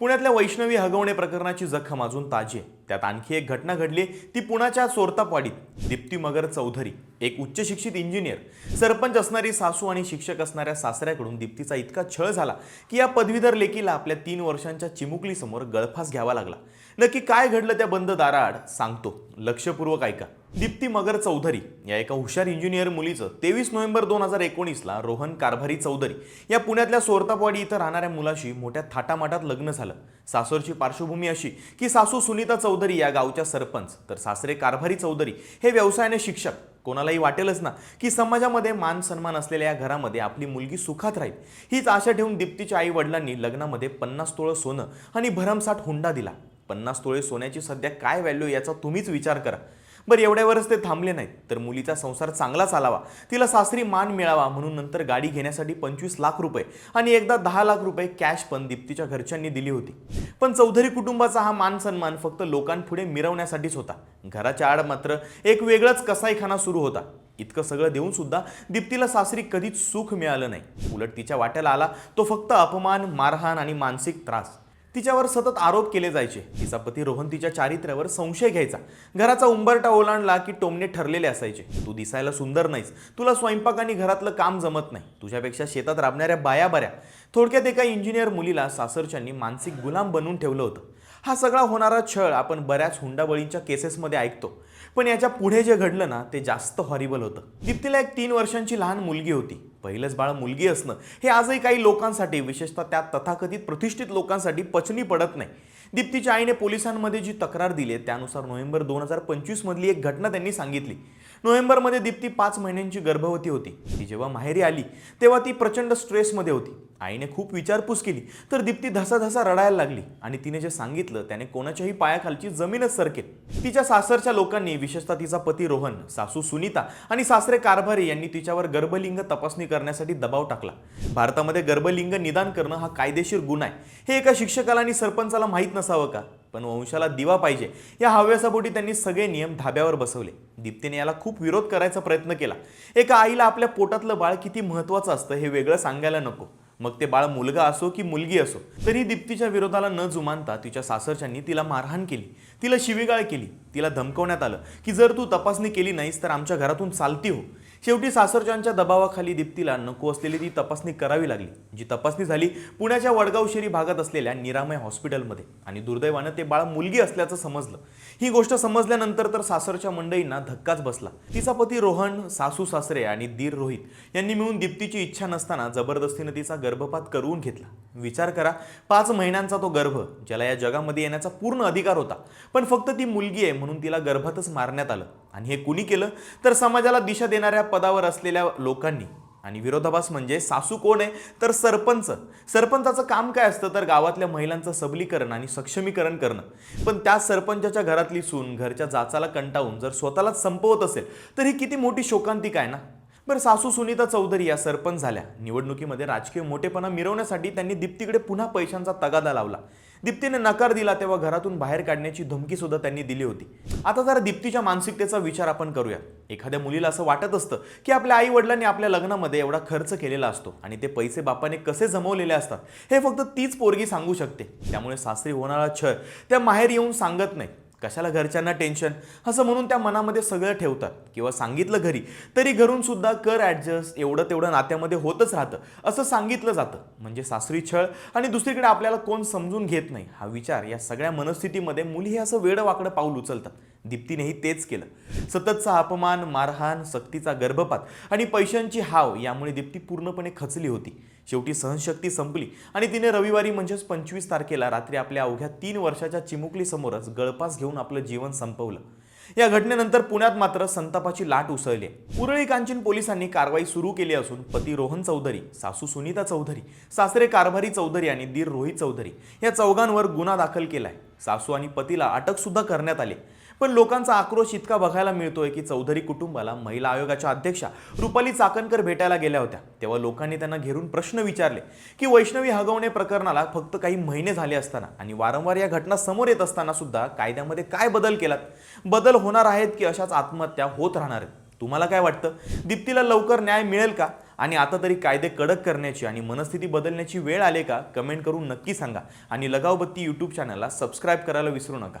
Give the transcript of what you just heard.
पुण्यातल्या वैष्णवी हगवणे प्रकरणाची जखम अजून ताजी आहे. त्यात आणखी एक घटना घडली ती पुण्याच्या चोरतापाडीत दीप्ती मगर चौधरी एक उच्च शिक्षित इंजिनियर. सरपंच असणारी सासू आणि शिक्षक असणाऱ्या सासऱ्याकडून दीप्तीचा इतका छळ झाला की या पदवीधर लेकीला आपल्या तीन वर्षांच्या चिमुकलीसमोर गळफास घ्यावा लागला. नक्की काय घडलं त्या बंद दाराआड सांगतो. लक्षपूर्वक ऐका. दीप्ती मगर चौधरी या एका हुशार इंजिनियर मुलीचं तेवीस नोव्हेंबर दोन हजार एकोणीसला रोहन कारभारी चौधरी या पुण्यातल्या सोरतापवाडी इथं राहणाऱ्या मुलाशी मोठ्या थाटामाटात लग्न झालं. सासरची पार्श्वभूमी अशी की सासू सुनीता चौधरी या गावच्या सरपंच. तर सासरे कारभारी चौधरी हे व्यवसायाने शिक्षक. कोणालाही वाटेलच ना की समाजामध्ये मान सन्मान असलेल्या या घरामध्ये आपली मुलगी सुखात राहील. हीच आशा ठेवून दीप्तीच्या आई वडिलांनी लग्नामध्ये पन्नास तोळं सोनं आणि भरमसाठ हुंडा दिला. पन्नास तोळे सोन्याची सध्या काय व्हॅल्यू याचा तुम्हीच विचार करा. बरं एवढ्यावरच ते थांबले नाहीत. तर मुलीचा संसार चांगला चालावा तिला सासरी मान मिळावा म्हणून नंतर गाडी घेण्यासाठी पंचवीस लाख रुपये आणि एकदा दहा लाख रुपये कॅश पण दीप्तीच्या घरच्यांनी दिली होती. पण चौधरी कुटुंबाचा हा मान सन्मान फक्त लोकांपुढे मिरवण्यासाठीच होता. घराच्या आड मात्र एक वेगळाच कसाईखाना सुरू होता. इतकं सगळं देऊन सुद्धा दीप्तीला सासरी कधीच सुख मिळालं नाही. उलट तिच्या वाट्याला आला तो फक्त अपमान मारहाण आणि मानसिक त्रास. तिच्यावर सतत आरोप केले जायचे. तिचा पती रोहन तिच्या चारित्र्यावर संशय घ्यायचा. घराचा उंबरटा ओलांडला की टोमणे ठरलेले असायचे. तू दिसायला सुंदर नाहीस. तुला स्वयंपाक आणि घरातलं काम जमत नाही. तुझ्यापेक्षा शेतात राबणाऱ्या बाया बऱ्या थोडक्यात एका इंजिनियर मुलीला सासरच्यांनी मानसिक गुलाम बनवून ठेवलं होतं. हा सगळा होणारा छळ आपण बऱ्याच हुंडाबळींच्या केसेसमध्ये ऐकतो. पण याच्यापुढे जे घडलं ना ते जास्त हॉरिबल होतं. दीप्तीला एक तीन वर्षांची लहान मुलगी होती. पहिलंच बाळ मुलगी असणं हे आजही काही लोकांसाठी विशेषतः त्या तथाकथित प्रतिष्ठित लोकांसाठी पचनी पडत नाही. दीप्तीच्या आईने पोलिसांमध्ये जी तक्रार दिली आहे, त्यानुसार नोव्हेंबर दोन हजार पंचवीसमधली एक घटना त्यांनी सांगितली. नोव्हेंबरमध्ये दीप्ती पाच महिन्यांची गर्भवती होती. ती जेव्हा माहेरी आली तेव्हा ती प्रचंड स्ट्रेसमध्ये होती. आईने खूप विचारपूस केली तर दीप्ती धसाधसा रडायला लागली आणि तिने जे सांगितलं त्याने कोणाच्याही पायाखालची जमीनच सरकेल. तिच्या सासरच्या लोकांनी विशेषतः तिचा पती रोहन सासू सुनीता आणि सासरे कारभारी यांनी तिच्यावर गर्भलिंग तपासणी करण्यासाठी दबाव टाकला. भारतामध्ये गर्भलिंग निदान करणं हा कायदेशीर गुन्हा आहे. हे एका शिक्षकाला आणि सरपंचाला माहीत नसावं का? पण वंशाला दिवा पाहिजे. या हव्यासापोटी त्यांनी सगळे नियम धाब्यावर बसवले. दीप्तीने याला खूप विरोध करायचा प्रयत्न केला. एका आईला आपल्या पोटातलं बाळ किती महत्त्वाचं असतं हे वेगळं सांगायला नको. मग ते बाळ मुलगा असो की मुलगी असो तरी दीप्तीच्या विरोधाला न जुमानता तिच्या सासरच्यांनी तिला मारहाण केली. तिला शिवीगाळ केली. तिला धमकवण्यात आलं की जर तू तपासणी केली नाहीस तर आमच्या घरातून चालती हो. शेवटी सासरच्यांच्या दबावाखाली दीप्तीला नको असलेली ती तपासणी करावी लागली. जी तपासणी झाली पुण्याच्या वडगाव शेरी भागात असलेल्या निरामय हॉस्पिटलमध्ये. आणि दुर्दैवानं ते बाळ मुलगी असल्याचं समजलं. ही गोष्ट समजल्यानंतर तर सासरच्या मंडळींना धक्काच बसला. तिचा पती रोहन सासू सासरे आणि दीर रोहित यांनी मिळून दीप्तीची इच्छा नसताना जबरदस्तीनं तिचा गर्भपात करवून घेतला. विचार करा पाच महिन्यांचा तो गर्भ ज्याला या जगामध्ये येण्याचा पूर्ण अधिकार होता पण फक्त ती मुलगी आहे म्हणून तिला गर्भातच मारण्यात आलं. आणि हे कुणी केलं? तर समाजाला दिशा देणाऱ्या पदावर असलेल्या लोकांनी आणि विरोधाभास म्हणजे सासू कोण आहे? तर सरपंच. सरपंचाचं काम काय असतं? तर गावातल्या महिलांचं सबलीकरण आणि सक्षमीकरण करणं. पण त्या सरपंचाच्या घरातली सून घरच्या जाचाला कंटाळून जर स्वतःलाच संपवत असेल तर ही किती मोठी शोकांतिक आहे ना? बरं सासू सुनीता चौधरी या सरपंच झाल्या. निवडणुकीमध्ये राजकीय मोठेपणा मिरवण्यासाठी त्यांनी दीप्तीकडे पुन्हा पैशांचा तगादा लावला. दीप्तीने नकार दिला तेव्हा घरातून बाहेर काढण्याची धमकी सुद्धा त्यांनी दिली होती. आता जरा दीप्तीच्या मानसिकतेचा विचार आपण करूया एखाद्या मुलीला असं वाटत असतं की आपल्या आई वडिलांनी आपल्या लग्नामध्ये एवढा खर्च केलेला असतो आणि ते पैसे बापाने कसे जमवलेले असतात हे फक्त तीच पोरगी सांगू शकते. त्यामुळे सासरी होणारा छळ त्या माहेर येऊन सांगत नाही. कशाला घरच्यांना टेन्शन असं म्हणून त्या मनामध्ये सगळं ठेवतात. किंवा सांगितलं घरी तरी घरून सुद्धा कर ॲडजस्ट एवढं तेवढं नात्यामध्ये होतच राहतं. असं सांगितलं जातं. म्हणजे सासरी छळ आणि दुसरीकडे आपल्याला कोण समजून घेत नाही. हा विचार या सगळ्या मनस्थितीमध्ये मुली हे असं वेडं वाकडं पाऊल उचलतात. दीप्तीनेही तेच केलं. सततचा अपमान मारहाण सक्तीचा गर्भपात आणि पैशांची हाव यामुळे दीप्ती पूर्णपणे खचली होती. शेवटी सहनशक्ती संपली आणि तिने रविवारी म्हणजेच पंचवीस तारखेला रात्री आपल्या अवघ्या तीन वर्षाच्या चिमुकलीसमोरच गळपास घेऊन आपलं जीवन संपवलं. या घटनेनंतर पुण्यात मात्र संतापाची लाट उसळली आहे. उरळी कांचीन पोलिसांनी कारवाई सुरू केली असून पती रोहन चौधरी सासू सुनीता चौधरी सासरे कारभारी चौधरी आणि दीर रोहित चौधरी या चौघांवर गुन्हा दाखल केलाय. सासू आणि पतीला अटक सुद्धा करण्यात आली पण लोकांचा आक्रोश इतका बघायला मिळतोय की चौधरी कुटुंबाला महिला आयोगाच्या अध्यक्षा रुपाली चाकणकर भेटायला गेल्या होत्या. तेव्हा लोकांनी त्यांना घेरून प्रश्न विचारले की वैष्णवी हगवणे प्रकरणाला फक्त काही महिने झाले असताना आणि वारंवार या घटना समोर येत असताना सुद्धा कायद्यामध्ये काय बदल केलात? बदल होणार आहेत की अशाच आत्महत्या होत राहणार आहेत? तुम्हाला काय वाटतं? दीप्तीला लवकर न्याय मिळेल का? आणि आता तरी कायदे कडक करण्याची आणि मनस्थिती बदलण्याची वेळ आले का? कमेंट करून नक्की सांगा. आणि लगावबत्ती यूट्यूब चॅनलला सबस्क्राईब करायला विसरू नका.